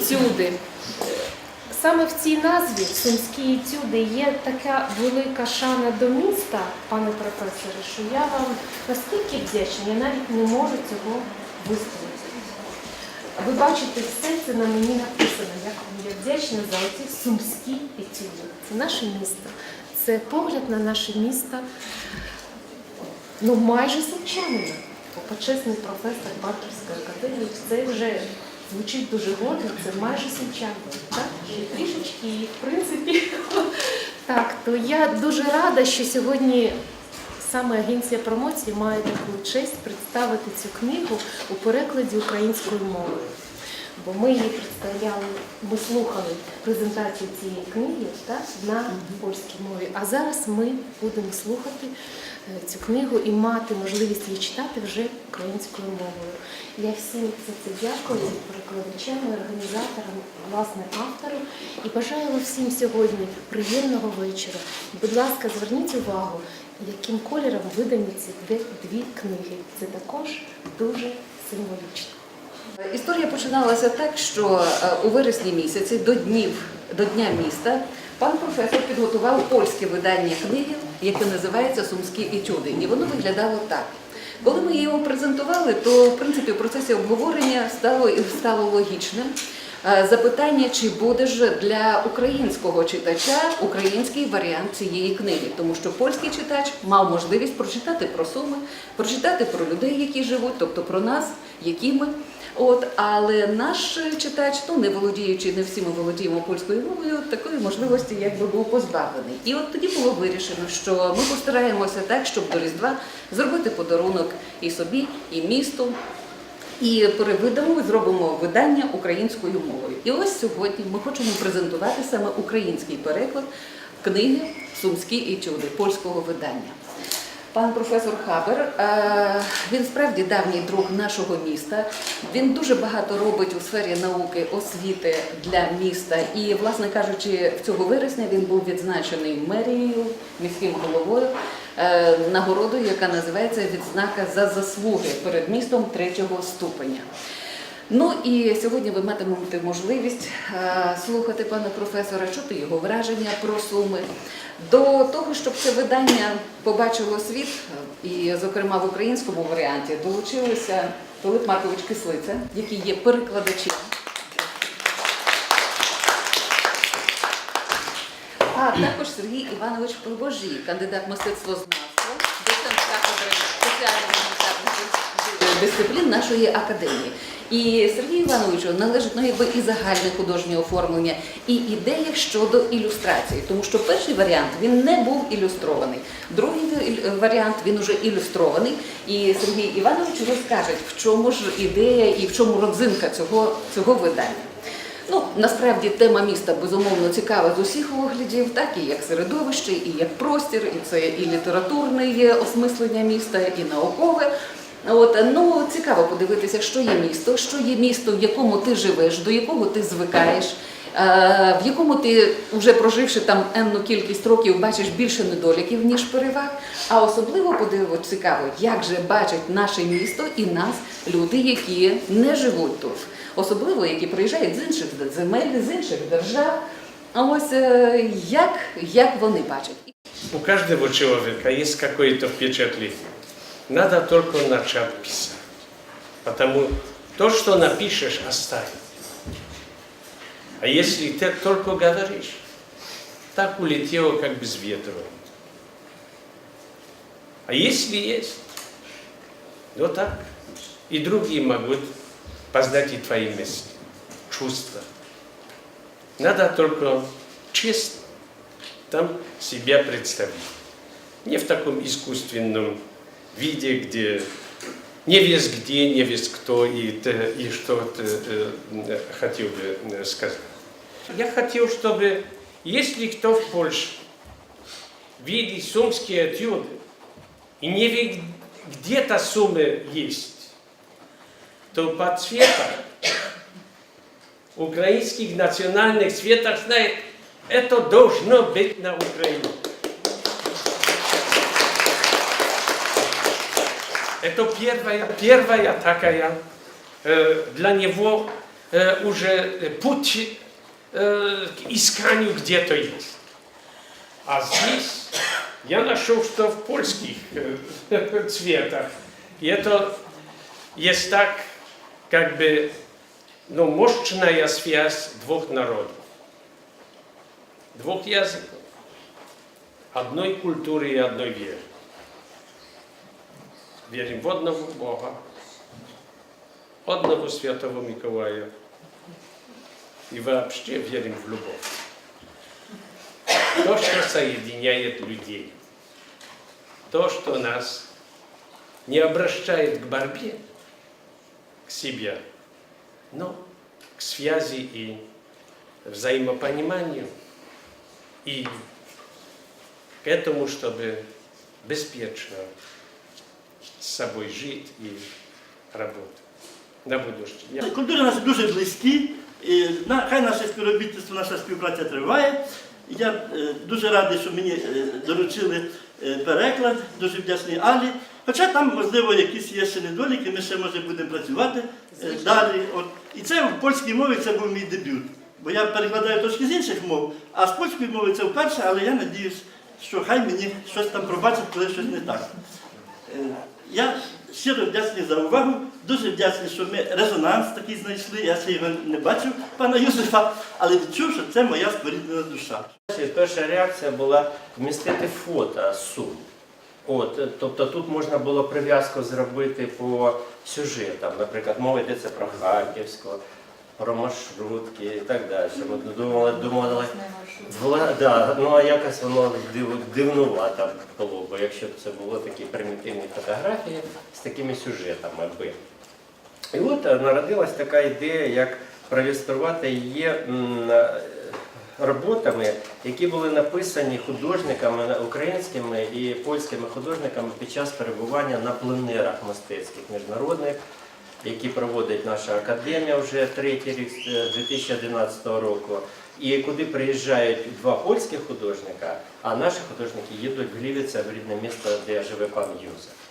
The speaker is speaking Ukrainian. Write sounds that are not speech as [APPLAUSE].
етюди. Саме в цій назві сумські етюди є така велика шана до міста, пане професоре, що я вам настільки вдячна, я навіть не можу цього висловити. Ви бачите, все це на мені написано. Як вам я вдячна за оці сумські етюди. Це наше місто, це погляд на наше місто, ну майже сумчанина. Почесний професор Батьківської академії, це вже звучить дуже гордо, це майже. Так? Трішечки, і в принципі. [LAUGHS] Так, то я дуже рада, що сьогодні саме агенція промоції має таку честь представити цю книгу у перекладі українською мовою. Бо ми її представляли, ми слухали презентацію цієї книги так, на польській мові. А зараз ми будемо слухати е, цю книгу і мати можливість її читати вже українською мовою. Я всім за це дякую перекладачам, організаторам, власне, автору. І бажаю вам всім сьогодні приємного вечора. Будь ласка, зверніть увагу, яким кольором видані ці дві книги. Це також дуже символічно. Історія починалася так, що е, у вересні місяці до днів до дня міста пан професор підготував польське видання книги, яке називається Сумські етюди. І воно виглядало так. Коли ми його презентували, то в принципі в процесі обговорення стало стало логічним. е, Запитання, чи буде ж для українського читача український варіант цієї книги, тому що польський читач мав можливість прочитати про суми, прочитати про людей, які живуть, тобто про нас, які ми. От, але наш читач, ну не володіючи, не всі ми володіємо польською мовою, такої можливості якби був позбавлений. І от тоді було вирішено, що ми постараємося так, щоб до Різдва зробити подарунок і собі, і місту. І перевидамо, зробимо видання українською мовою. І ось сьогодні ми хочемо презентувати саме український переклад книги Сумські етюди польського видання. Пан професор Хабер, е, він справді давній друг нашого міста. Він дуже багато робить у сфері науки, освіти для міста. І, власне кажучи, в цього вересня він був відзначений мерією, міським головою е, нагородою, яка називається відзнака за заслуги перед містом третього ступеня. Ну і сьогодні ви матимете можливість е, слухати пана професора, чути його враження про суми. До того, щоб це видання побачило світ, е, і, зокрема, в українському варіанті долучилися Пилип Маркович Кислиця, який є перекладачем. А також Сергій Іванович Пробожій, кандидат мистецтвознавства, доцент кафедри соціально-гуманітарних дисциплін нашої академії. І Сергію Івановичу належить ну, якби і загальне художнє оформлення, і ідея щодо ілюстрації, тому що перший варіант він не був ілюстрований. Другий варіант він уже ілюстрований. І Сергій Іванович розкаже, в чому ж ідея і в чому родзинка цього, цього видання. Ну, насправді тема міста безумовно цікава з усіх оглядів, так і як середовище, і як простір, і це і літературне осмислення міста, і наукове. От ну цікаво подивитися, що є місто, що є місто, в якому ти живеш, до якого ти звикаєш. е, В якому ти, вже проживши там енну кількість років, бачиш більше недоліків, ніж переваг. А особливо подивитися цікаво, як же бачать наше місто і нас люди, які не живуть тут особливо які приїжджають з інших земель, з інших держав. А ось е, як, як вони бачать. У каждого человека есть какое-то впечатление. Надо только начать писать. Потому то, что напишешь, оставит. А если ты только говоришь, так улетело, как без ветра. А если есть, ну так, и другие могут познать и твои мысли, чувства. Надо только честно там себя представить. Не в таком искусственном виде, где не весь где, не весь кто и, и что ты э, хотел бы э, сказать. Я хотел, чтобы, если кто в Польше видит сумские этюды и не видит, где-то суммы есть, то по цветам, украинских национальных цветах знает, это должно быть на Украине. Это первая, первая такая э, для него э, уже э, путь э, к исканию где-то есть. А здесь я нашел, что в польских э, цветах. И это есть так, как бы, ну, мощная связь двух народов, двух языков, одной культуры и одной веры. Верим в одного Бога, одного Святого Миколая. И вообще верим в любовь. То, что соединяет людей, то, что нас не обращает к борьбе, к себе, но к связи и взаимопониманию. И к этому, чтобы беспечно с собой жить и работать на будущее. Я Культури наші дуже близькі, і хай наше співробітництво, наша співпраця триває. Я е, дуже радий, що мені е, доручили е, переклад, дуже вдячний Алі. Хоча там, можливо, якісь є ще недоліки, ми ще може будемо працювати е, далі. От. І це в польській мові це був мій дебют. Бо я перекладаю трошки з інших мов, а з польської мови це вперше, але я надіюсь, що хай мені щось там пробачать, коли щось не так. Я щиро вдячний за увагу. Дуже вдячний, що ми резонанс такий знайшли. Я ще його не бачив, пана Юзефа, але відчув, що це моя споріднена душа. Перша реакція була вмістити фото сум. От, тобто тут можна було прив'язку зробити по сюжетам. Наприклад, мова йдеться про Харківську, про маршрутки і так далі. Ми думали, думали, Вла- да, ну а якось воно див, дивнувато було б, якщо б це було такі примітивні фотографії з такими сюжетами би. І от е, народилась така ідея, як проілюструвати її м, е, роботами, які були написані художниками українськими і польськими художниками під час перебування на пленерах мистецьких міжнародних, які проводить наша академія вже третій рік з 2011 року. І куди приїжджають два польських художника, а наші художники їдуть в Глівіце, в рідне місто, де живе пан Юзеф.